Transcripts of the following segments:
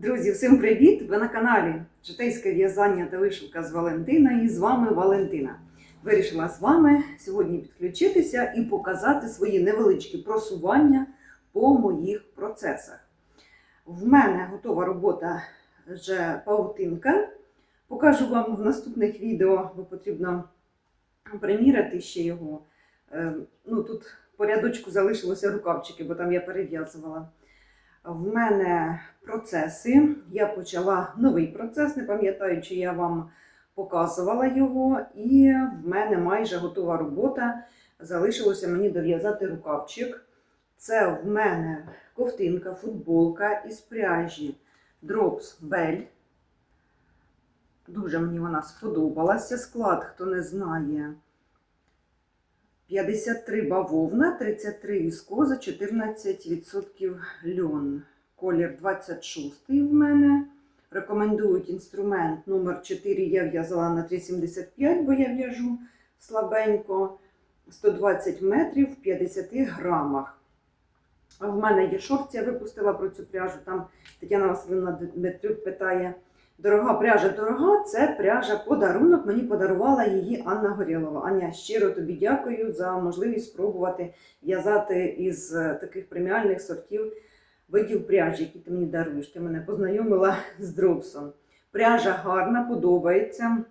Друзі, всім привіт! Ви на каналі Житейське в'язання та вишивка з Валентина і з вами Валентина. Вирішила з вами сьогодні підключитися і показати свої невеличкі просування по моїх процесах. В мене готова робота вже паутинка. Покажу вам в наступних відео, бо потрібно приміряти ще його. Е, Ну, тут по рядочку залишилося рукавчики, бо там я перев'язувала. В мене процеси. Я почала новий процес, не пам'ятаю, чи я вам показувала його, і в мене майже готова робота. Залишилося мені дов'язати рукавчик. Це в мене ковтинка, футболка із пряжі Drops Bell. Дуже мені вона сподобалася. Склад, хто не знає, 53 бавовна, 33 віскоза, 14% льон. Колір 26 в мене. Рекомендують інструмент номер 4 я в'язала на 3,75, бо я в'яжу слабенько. 120 метрів в 50 грамах. В мене є шорт, я випустила про цю пряжу. Там Тетяна Васильівна Дмитрюк питає: дорога пряжа, дорога, це пряжа подарунок. Мені подарувала її Анна Горілова. Аня, щиро тобі дякую за можливість спробувати в'язати із е, таких преміальних сортів видів пряжі, які ти мені даруєш. Ти мене познайомила з дропсом. Пряжа гарна, подобається.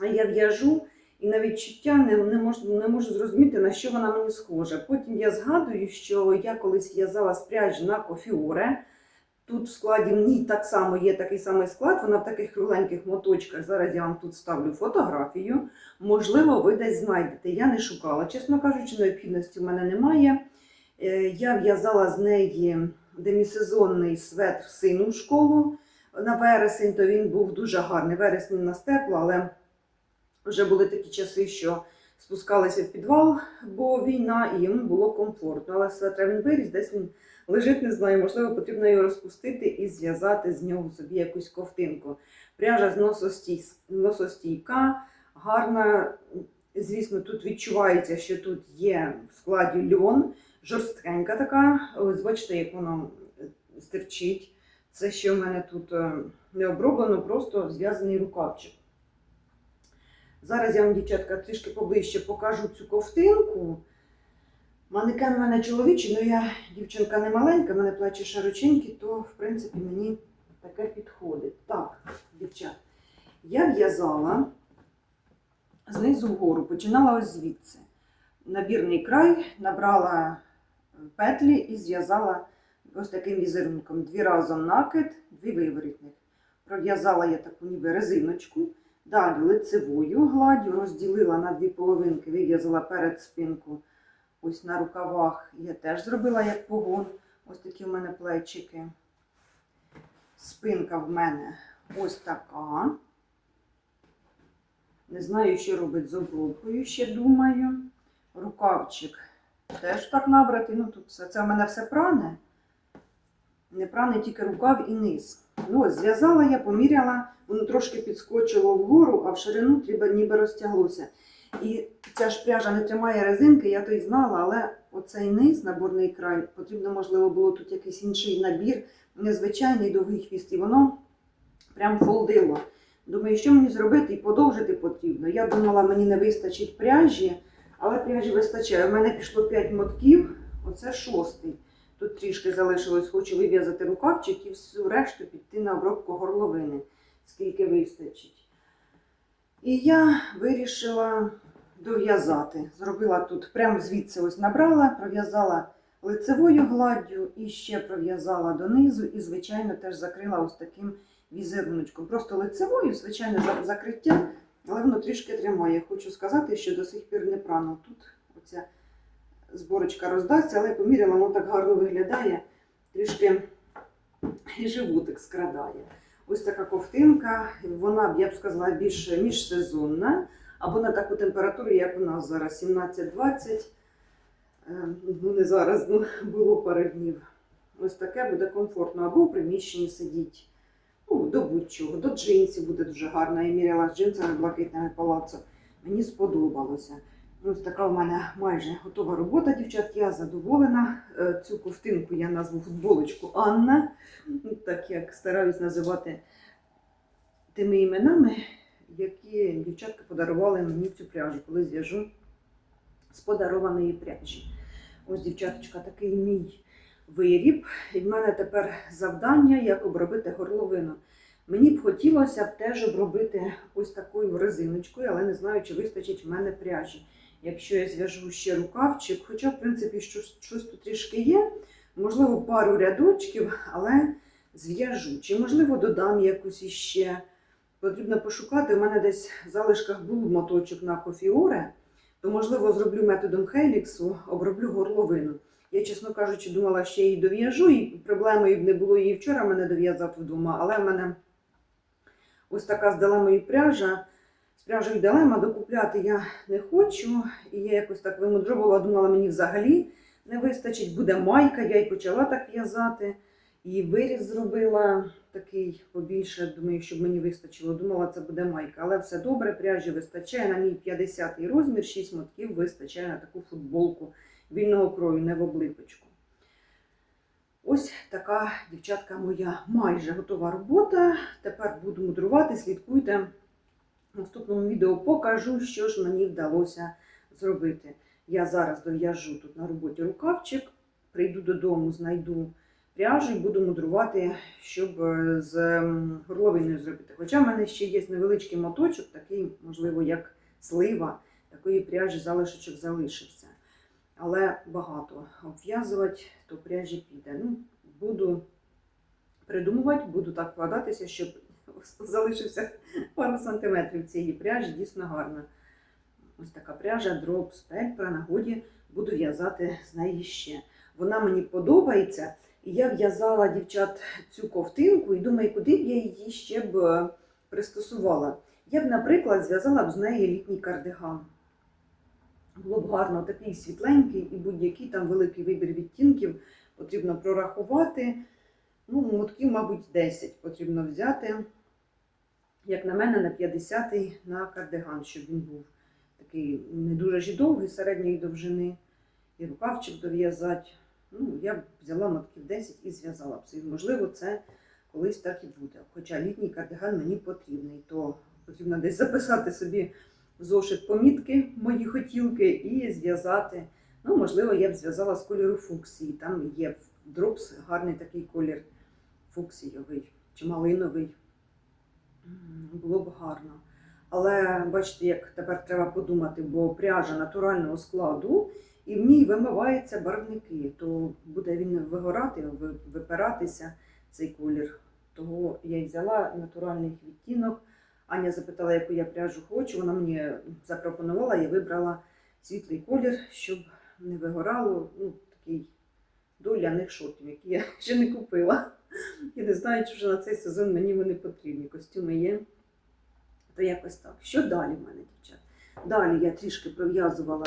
А я в'яжу і на відчуття не, не, можу, не можу зрозуміти, на що вона мені схожа. Потім я згадую, що я колись в'язала з пряжі на кофіоре. Тут в складі в ній так само є такий самий склад, вона в таких кругленьких моточках. Зараз я вам тут ставлю фотографію. Можливо, ви десь знайдете. Я не шукала. Чесно кажучи, необхідності в мене немає. Е, Я в'язала з неї демісезонний светр сину в школу на вересень, то він був дуже гарний. Вересень нас тепло, але вже були такі часи, що спускалися в підвал, бо війна, і йому було комфортно. Але светра він виріс, десь він лежить, не знаю, можливо, потрібно його розпустити і зв'язати з нього собі якусь ковтинку. Пряжа з носостій, носостійка, гарна. Звісно, тут відчувається, що тут є в складі льон, жорсткенька така. Ось бачите, як воно е, стерчить. Це ще в мене тут е, не оброблено, просто зв'язаний рукавчик. Зараз я вам, дівчатка, трішки поближче покажу цю ковтинку. Манекен в мене чоловічий, але я дівчинка не маленька, мене плечі широченькі, то в принципі мені таке підходить. Так, дівчат, я в'язала знизу вгору, починала ось звідси. Набірний край, набрала петлі і зв'язала ось таким візерунком. Дві разом накид, дві виворітник. Пров'язала я таку ніби резиночку. Далі лицевою гладдю розділила на дві половинки, вив'язала перед спинку. Ось на рукавах я теж зробила як погон. Ось такі в мене плечики. Спинка в мене ось така. Не знаю, що робить з обробкою, ще думаю. Рукавчик теж так набрати. Ну, тут все. Це в мене все пране. Не пране тільки рукав і низ. Ну, ось, зв'язала я, поміряла, воно трошки підскочило вгору, а в ширину треба ніби розтяглося. І ця ж пряжа не тримає резинки, я то й знала, але оцей низ, наборний край, потрібно, можливо, було тут якийсь інший набір, незвичайний довгий хвіст, і воно прям фолдило. Думаю, що мені зробити і подовжити потрібно. Я думала, мені не вистачить пряжі, але пряжі вистачає. У мене пішло 5 мотків, оце шостий. Тут трішки залишилось, хочу вив'язати рукавчик і всю решту піти на обробку горловини, скільки вистачить. І я вирішила дов'язати. Зробила тут, прямо звідси ось набрала, пров'язала лицевою гладдю і ще пров'язала донизу, і, звичайно, теж закрила ось таким візеруночком. Просто лицевою, звичайно, за- закриття, але воно трішки тримає. Хочу сказати, що до сих пір не прано. Тут оця зборочка роздасться, але поміряла, воно так гарно виглядає, трішки і животик скрадає. Ось така ковтинка, вона, я б сказала, більш міжсезонна, або на таку температуру, як у нас зараз 17-20. Е, Ну, не зараз, ну, було пару днів. Ось таке буде комфортно, або в приміщенні сидіть. Ну, до будь-чого, до джинсів буде дуже гарно. Я міряла з джинсами блакитними палацо. Мені сподобалося. Ось така в мене майже готова робота, дівчат. Я задоволена. Е, Цю ковтинку я назву футболочку Анна, так як стараюсь називати тими іменами, які дівчатка подарували мені цю пряжу, коли зв'яжу з подарованої пряжі. Ось, дівчаточка, такий мій виріб. І в мене тепер завдання, як обробити горловину. Мені б хотілося б теж обробити ось такою резиночкою, але не знаю, чи вистачить в мене пряжі. Якщо я зв'яжу ще рукавчик, хоча, в принципі, щось, щось тут трішки є, можливо, пару рядочків, але зв'яжу. Чи, можливо, додам якусь іще. Потрібно пошукати. У мене десь в залишках був моточок на кофіоре, то, можливо, зроблю методом Хеліксу, оброблю горловину. Я, чесно кажучи, думала, я її дов'яжу, і проблемою б не було її вчора мене дов'язати вдома, але в мене ось така з дилемою пряжа. З пряжею дилема докупляти я не хочу. І я якось так вимудрувала, думала, мені взагалі не вистачить, буде майка, я й почала так в'язати. І виріз зробила такий побільше, думаю, щоб мені вистачило. Думала, це буде майка. Але все добре, пряжі вистачає. На мій 50 розмір, 6 мотків вистачає на таку футболку вільного крою, не в облипочку. Ось така, дівчатка, моя майже готова робота. Тепер буду мудрувати, слідкуйте. В наступному відео покажу, що ж мені вдалося зробити. Я зараз дов'яжу тут на роботі рукавчик, прийду додому, знайду пряжу і буду мудрувати, щоб е, з горловиною зробити. Хоча в мене ще є невеличкий моточок, такий, можливо, як слива, такої пряжі залишочок залишився. Але багато обв'язувати, то пряжі піде. Ну, буду придумувати, буду так вкладатися, щоб залишився пару сантиметрів цієї пряжі, дійсно гарна. Ось така пряжа Drop Spec, при нагоді буду в'язати з неї ще. Вона мені подобається, і я в'язала дівчат цю ковтинку і думаю, куди б я її ще б е, пристосувала. Я б, наприклад, зв'язала б з неї літній кардиган. Було б гарно такий світленький і будь-який там великий вибір відтінків потрібно прорахувати. Ну, мотків, мабуть, 10 потрібно взяти, як на мене, на 50-й на кардиган, щоб він був такий не дуже ж довгий, середньої довжини, і рукавчик дов'язати. Ну, я б взяла мотків 10 і зв'язала б. І, можливо, це колись так і буде. Хоча літній кардиган мені потрібний, то потрібно десь записати собі в зошит помітки мої хотілки і зв'язати. Ну, можливо, я б зв'язала з кольору фуксії. Там є дропс гарний такий колір фуксійовий чи малиновий. Було б гарно. Але бачите, як тепер треба подумати, бо пряжа натурального складу, і в ній вимиваються барвники, то буде він вигорати, випиратися цей колір. Того я й взяла натуральний відтінок. Аня запитала, яку я пряжу хочу. Вона мені запропонувала, я вибрала світлий колір, щоб не вигорало. Ну, такий до ляних шортів, які я ще не купила. Я не знаю, чи вже на цей сезон мені вони потрібні. Костюми є. То якось так. Що далі в мене, дівчат? Далі я трішки пров'язувала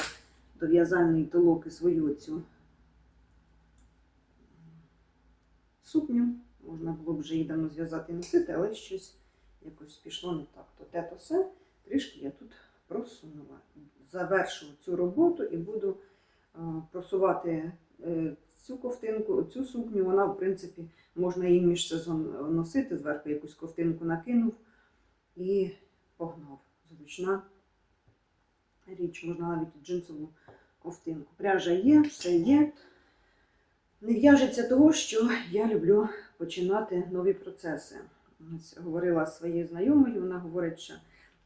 до в'язальної толоки свою цю сукню. Можна було б вже її давно зв'язати і носити, але щось якось пішло не так. То те, то все. Трішки я тут просунула. Завершу цю роботу і буду е, просувати е, цю ковтинку, цю сукню. Вона, в принципі, можна її між сезон носити, зверху якусь ковтинку накинув і погнав. Зручна річ, можна навіть джинсову ковтинку. Пряжа є, все є. Не в'яжеться того, що я люблю починати нові процеси. Говорила своєю знайомою, вона говорить, що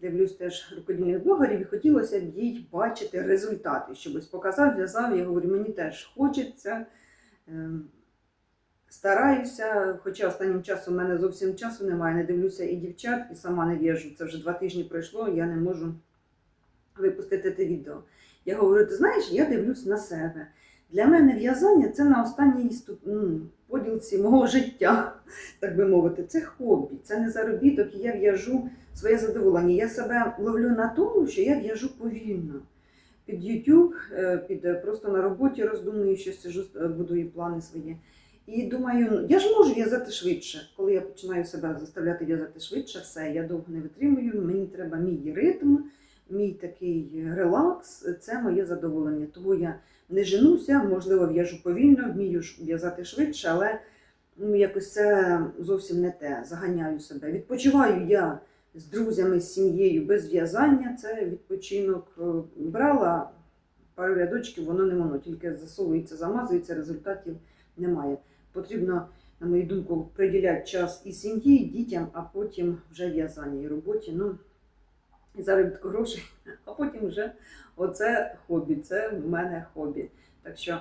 дивлюсь теж рукодільних блогерів і хотілося б їй бачити результати, щоб ось показав, в'язав. Я говорю, мені теж хочеться. Ем, Стараюся, хоча останнім часом у мене зовсім часу немає, не дивлюся і дівчат, і сама не в'яжу. Це вже два тижні пройшло, я не можу випустити те відео. Я говорю, ти знаєш, я дивлюсь на себе. Для мене в'язання це на останній ну, поділці мого життя, так би мовити. Це хобі, це не заробіток, і я в'яжу своє задоволення. Я себе ловлю на тому, що я в'яжу повільно. Під YouTube, е, під е, просто на роботі роздумую, що сижу, е, будую плани свої. І думаю, ну, я ж можу в'язати швидше. Коли я починаю себе заставляти в'язати швидше, все, я довго не витримую, мені треба мій ритм, мій такий релакс, це моє задоволення. Тому я не женуся, можливо, в'яжу повільно, вмію в'язати швидше, але ну, якось це зовсім не те. Заганяю себе. Відпочиваю я з друзями, з сім'єю без в'язання. Це відпочинок. Е, Брала пару рядочків, воно не воно, тільки засовується, замазується, результатів немає. Потрібно, на мою думку, приділяти час і сім'ї, і дітям, а потім вже в'язанню і роботі. Ну, заробітку грошей, а потім вже оце хобі, це в мене хобі. Так що,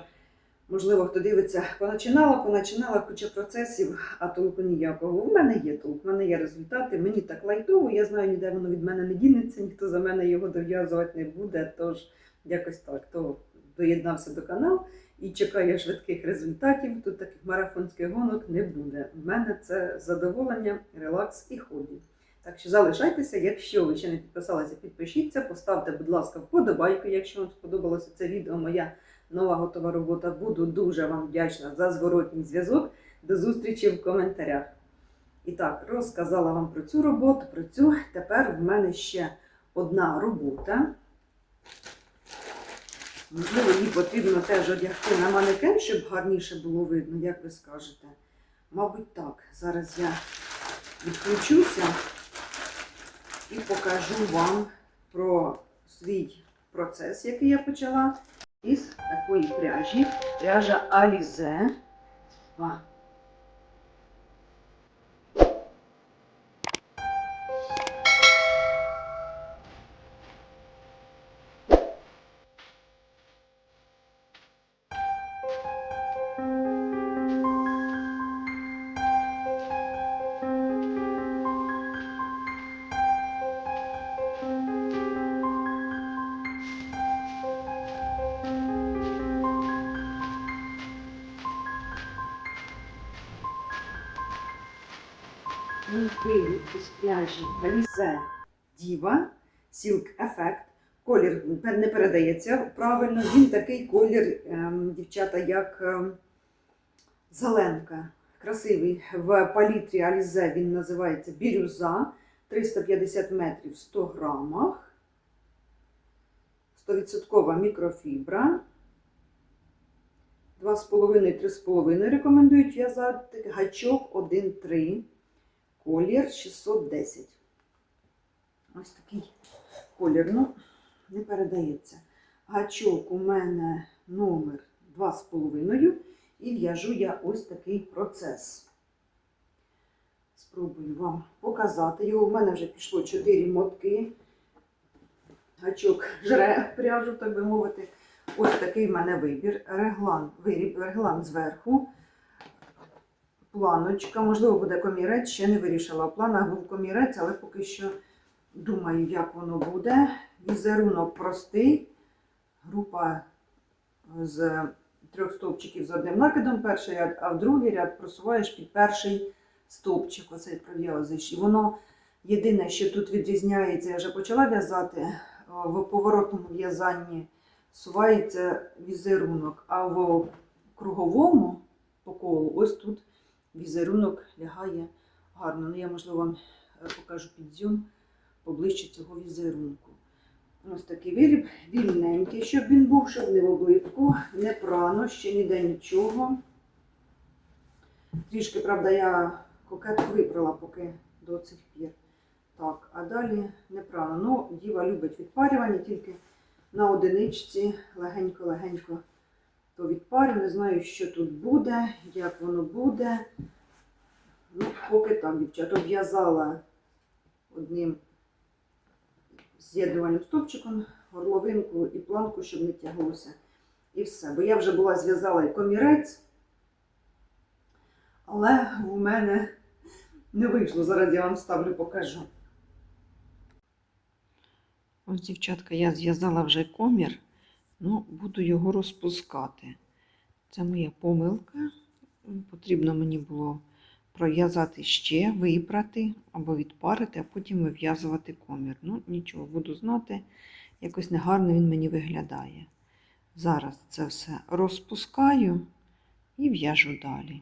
можливо, хто дивиться, поначинала, поначинала куча процесів, а толку ніякого. У мене є толк, в мене є результати, мені так лайтово, я знаю, ніде воно від мене не дінеться, ніхто за мене його дов'язувати не буде. Тож якось так. То доєднався до каналу і чекає швидких результатів. Тут таких марафонських гонок не буде. У мене це задоволення, релакс і хобі. Так що залишайтеся, якщо ви ще не підписалися, підпишіться, поставте, будь ласка, вподобайку, якщо вам сподобалося це відео, моя нова готова робота. Буду дуже вам вдячна за зворотній зв'язок. До зустрічі в коментарях. І так, розказала вам про цю роботу, про цю. Тепер в мене ще одна робота. Можливо, їй потрібно теж одягти на манекен, щоб гарніше було видно, як ви скажете. Мабуть, так. Зараз я відключуся і покажу вам про свій процес, який я почала із такої пряжі. Пряжа Alize. Виріб із пляжі Alize Diva Silk Effect. Колір не передається правильно. Він такий колір, ем, дівчата, як ем, зеленка. Красивий. В палітрі Alize він називається бірюза. 350 метрів 100 грамах. 100% мікрофібра. 2,5-3,5 рекомендують в'язати. Гачок 1,3. Колір 610. Ось такий колір. Ну, не передається. Гачок у мене номер 2,5. І в'яжу я ось такий процес. Спробую вам показати його. У мене вже пішло 4 мотки. Гачок жре пряжу, так би мовити. Ось такий в мене вибір. Реглан, виріб, реглан зверху. Планочка, можливо, буде комірець, ще не вирішила. В планах був комірець, але поки що думаю, як воно буде. Візерунок простий. Група з трьох стовпчиків з одним накидом, перший ряд, а в другий ряд просуваєш під перший стовпчик, оцей пров'язуєш. І воно єдине, що тут відрізняється, я вже почала в'язати, в поворотному в'язанні сувається візерунок, а в круговому по колу ось тут візерунок лягає гарно. Ну, я, можливо, вам е, покажу підзюм поближче цього візерунку. Ось такий виріб, вільненький, щоб він був, щоб не в облипку, не прано, ще ніде нічого. Трішки, правда, я кокетку випрала поки до цих пір. Так, а далі не прано. Ну, діва любить відпарювання, тільки на одиничці легенько-легенько то відпарю. Не знаю, що тут буде, як воно буде. Ну, поки так, дівчата, обв'язала одним з'єднувальним стовпчиком горловинку і планку, щоб не тяглося. І все. Бо я вже була зв'язала і комірець, але у мене не вийшло. Зараз я вам ставлю, покажу. Ось, дівчатка, я зв'язала вже комір, ну, буду його розпускати. Це моя помилка. Потрібно мені було пров'язати ще, випрати або відпарити, а потім вив'язувати комір. Ну, нічого, буду знати, якось негарно він мені виглядає. Зараз це все розпускаю і в'яжу далі.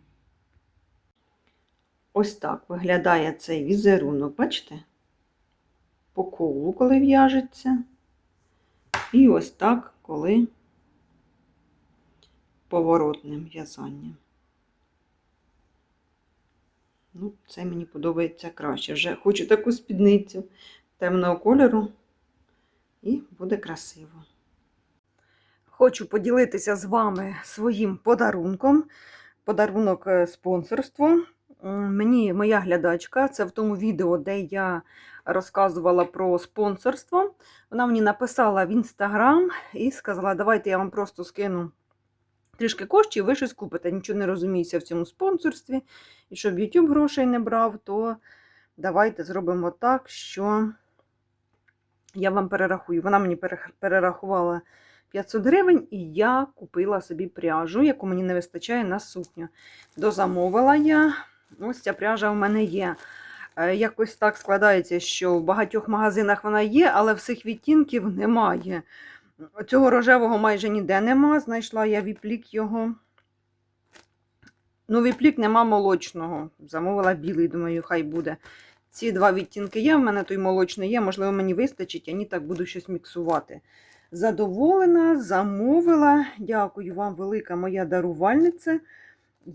Ось так виглядає цей візерунок, бачите? По колу, коли в'яжеться. І ось так, коли поворотним в'язанням. Ну, це мені подобається краще. Вже хочу таку спідницю темного кольору, і буде красиво. Хочу поділитися з вами своїм подарунком. Подарунок е, спонсорство. Мені моя глядачка, це в тому відео, де я розказувала про спонсорство. Вона мені написала в інстаграм і сказала: давайте я вам просто скину трішки коштів, ви щось купите. Нічого не розуміюся в цьому спонсорстві. І щоб YouTube грошей не брав, то давайте зробимо так, що я вам перерахую. Вона мені перерахувала 500 гривень, і я купила собі пряжу, яку мені не вистачає на сукню. Дозамовила я. Ось ця пряжа в мене є. Е, Якось так складається, що в багатьох магазинах вона є, але всіх відтінків немає. Цього рожевого майже ніде нема. Знайшла я віплік його. Ну, віплік нема молочного. Замовила білий, думаю, хай буде. Ці два відтінки є, в мене той молочний є, можливо, мені вистачить, а ні, так буду щось міксувати. Задоволена, замовила. Дякую вам, велика моя дарувальниця.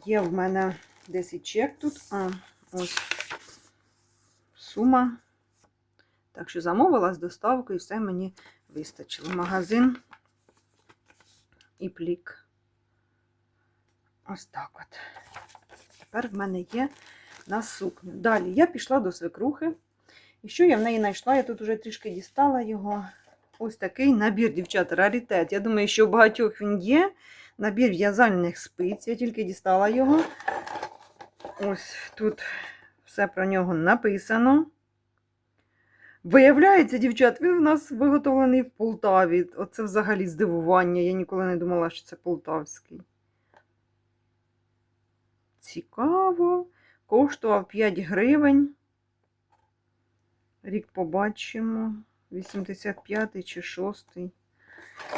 Є в мене десь і чек тут. А, ось сума. Так що замовила з доставкою, все мені вистачило. Магазин і плік. Ось так от. Тепер в мене є на сукню. Далі я пішла до свекрухи. І що я в неї знайшла? Я тут вже трішки дістала його. Ось такий набір, дівчат, раритет. Я думаю, що у багатьох він є. Набір в'язальних спиць. Я тільки дістала його. Ось тут все про нього написано. Виявляється, дівчат, він в нас виготовлений в Полтаві. Оце взагалі здивування. Я ніколи не думала, що це полтавський. Цікаво. Коштував 5 гривень. Рік побачимо. 85 чи 6.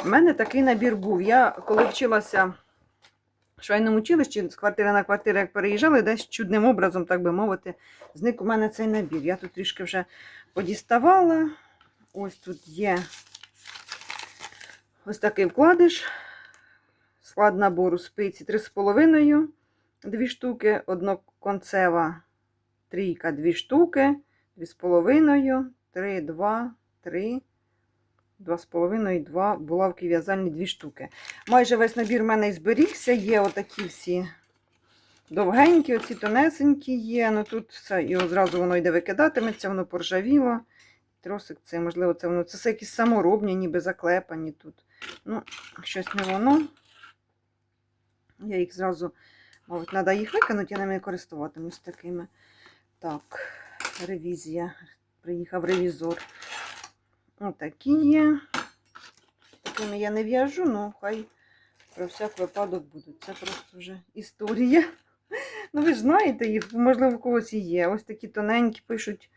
У мене такий набір був. Я коли вчилася швейному училищі, з квартири на квартиру, як переїжджали, десь чудним образом, так би мовити, зник у мене цей набір. Я тут трішки вже подіставала. Ось тут є ось такий вкладиш. Склад набору спиці 3,5, дві штуки, одноконцева трійка, дві штуки, 2,5, 3, 2, 3, 2,5 і 2 булавки в'язальні дві штуки. Майже весь набір в мене і зберігся. Є отакі всі довгенькі, оці тонесенькі є. Ну тут все, його зразу воно йде викидатиметься, воно поржавіло. Тросик це, можливо, це воно. Це все якісь саморобні, ніби заклепані тут. Ну, щось не воно. Я їх зразу, мабуть, треба їх викинути, я ними користуватимусь такими. Так, ревізія. Приїхав ревізор. Отакі є. Такими я не в'яжу, ну хай про всяк випадок будуть. Це просто вже історія. Ну, ви ж знаєте їх, можливо, в когось і є. Ось такі тоненькі пишуть.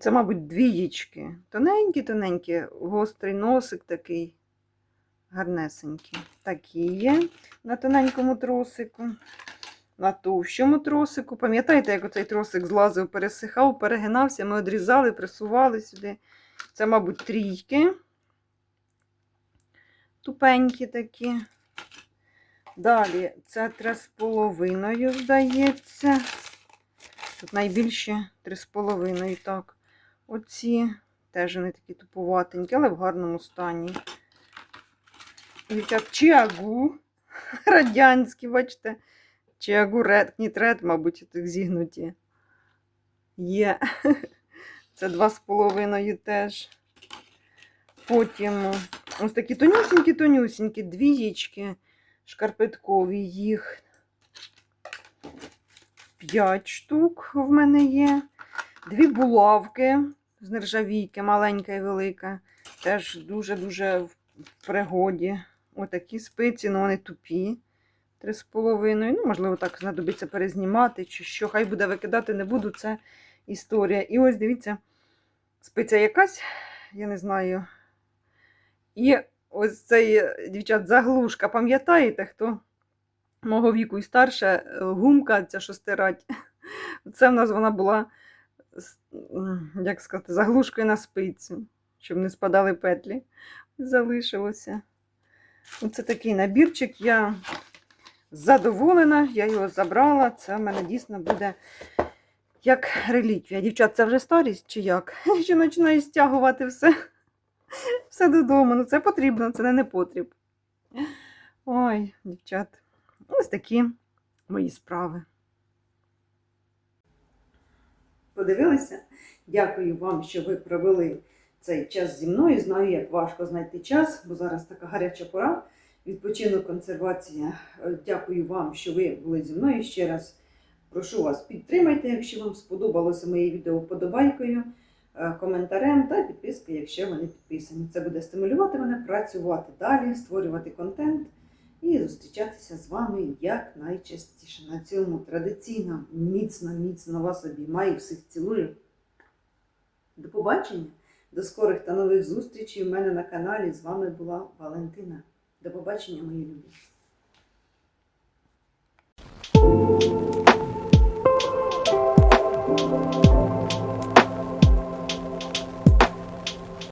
Це, мабуть, двієчки. Тоненькі, тоненькі, гострий носик такий. Гарнесенький. Такі є на тоненькому тросику. На товщому тросику. Пам'ятаєте, як оцей тросик злазив, пересихав, перегинався, ми одрізали, присували сюди. Це, мабуть, трійки. Тупенькі такі. Далі це 3,5, здається. Тут найбільше 3,5, так. Оці теж вони такі тупуватенькі, але в гарному стані. Чиагу. Радянські, бачите. Чиагу ред, нітред, мабуть, тих зігнуті. Є. Це 2,5 теж. Потім ось такі тонюсінькі-тонюсінькі, двієчки шкарпеткові їх. 5 штук в мене є. Дві булавки з нержавійки, маленька і велика. Теж дуже-дуже в пригоді. Отакі спиці, ну вони тупі. 3,5. Ну, можливо, так знадобиться перезнімати, чи що. Хай буде викидати, не буду. Це історія. І ось дивіться, спиця якась, я не знаю. І ось цей, е, дівчат, заглушка. Пам'ятаєте, хто мого віку і старше, е, гумка ця що. Це в нас вона була, як сказати, заглушкою на спицю, щоб не спадали петлі. залишилося. Оце такий набірчик. Я задоволена, я його забрала. Це в мене дійсно буде як реліквія. Дівчат, це вже старість чи як? Що починаю стягувати все. Все додому. Ну це потрібно, це не непотріб. Ой, дівчат, ось такі мої справи. Подивилися? Дякую вам, що ви провели цей час зі мною. Знаю, як важко знайти час, бо зараз така гаряча пора. Відпочинок, консервація. Дякую вам, що ви були зі мною. Ще раз прошу вас, підтримайте, якщо вам сподобалося моє відео вподобайкою, е, коментарем та підпискою, якщо ви не підписані. Це буде стимулювати мене працювати далі, створювати контент і зустрічатися з вами як найчастіше. На цьому традиційно, міцно, міцно вас обіймаю, всіх цілую. До побачення, до скорих та нових зустрічей у мене на каналі. З вами була Валентина. До побачення, мої любі. Música